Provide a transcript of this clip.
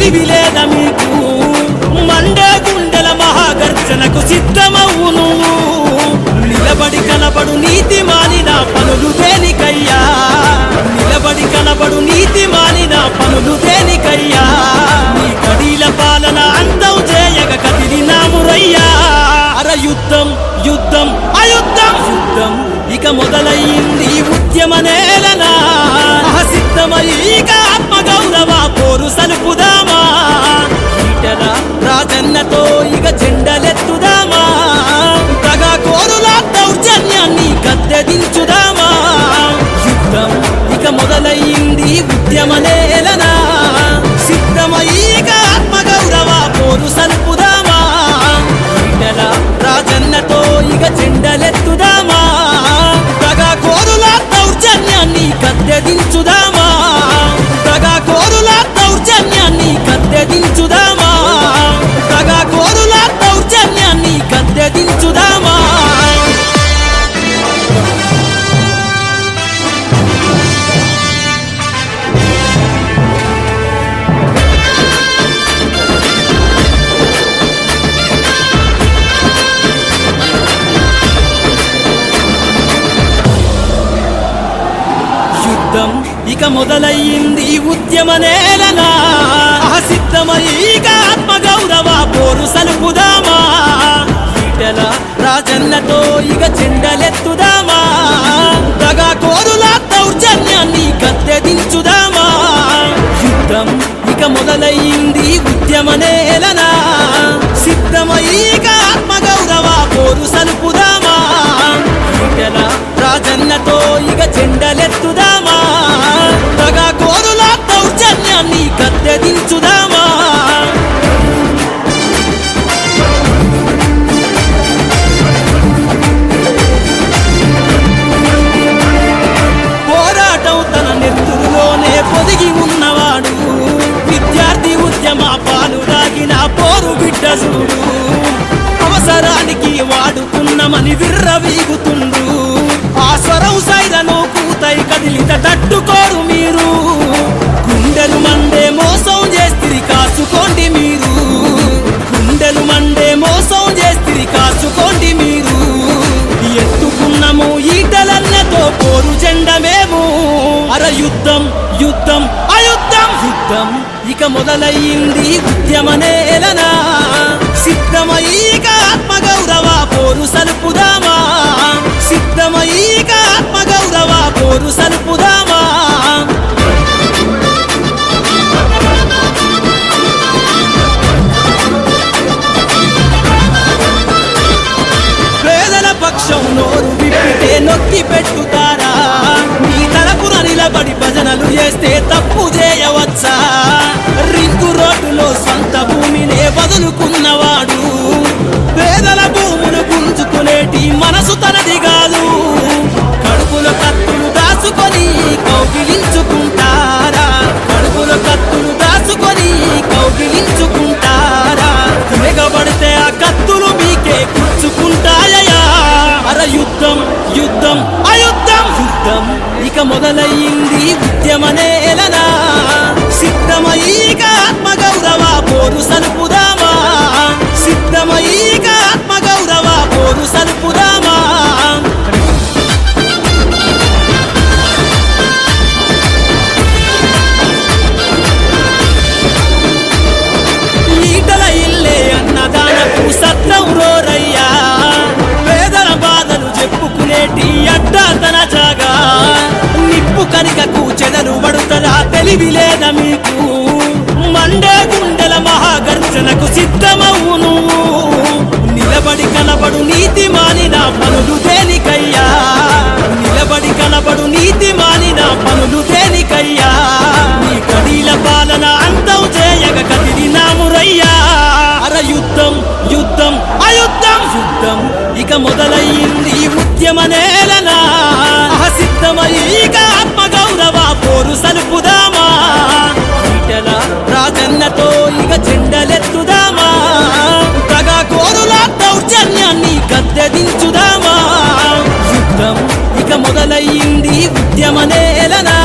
తెలివి లేదా మీకు? మండే గుండెల మహాగర్జనకు సిద్ధ మొదలయ్యింది ఉద్యమ నేలనా సిద్ధమై ఆత్మ గౌరవ పోరు సలుపుదామా. ఈటల రాజన్నతో ఇక చెండలెత్తుదామా. సాగిన పోరు బిడ్డ చూడు. అవసరానికి వాడుకున్నమని విర్రవీగుతుండ్రు ఆ స్వరం సైరను కూతై కదిలిత తట్టుకోరు యుద్ధం యుద్ధం అయుద్ధం. యుద్ధం ఇక మొదలయ్యింది ఉద్యమ నేలనా సిద్ధమై ఆత్మగౌరవ పోరు సలుపుదామా? చేస్తే తప్పు చేయవచ్చా? రింగు రోడ్డులో సొంత భూమినే వదులుకున్నవాడు. పేదల భూములు గుంజుకునేటి మనసు తనది కాదు. కడుపుల కత్తులు దాచుకొని కౌగిలించుకుంటారా? కడుపుల కత్తులు దాచుకొని కౌగిలించుకుంటారా? తెగబడితే ఆ కత్తులు మీకే గుచ్చుకుంటాయా అర యుద్ధం యుద్ధం అయుద్ధం. యుద్ధం ఇక మొదలయ్యి పడుతుందా మీకు మండే గుండెల మహాగర్జనకు సిద్ధమవును. నిలబడి కనబడు నీతి మానిన పనులు దేనికయ్యా నిలబడి కనబడు నీతి మానిన పనులు దేనికయ్యా నీ కడీల పాలన అంతం చేయగ కదిలినామురయ్యా అర యుద్ధం యుద్ధం అయుద్ధం. యుద్ధం ఇక మొదలయ్యింది ఉద్యమ నేలనా సూరు సలుపుదామా? ఈటల రాజన్నతో ఇక చెండలెత్తుదామా ప్రగా కోరుల దౌర్జన్యాన్ని గద్దెదించుదామా యుద్ధం ఇక మొదలయ్యింది ఉద్యమ నేలనా?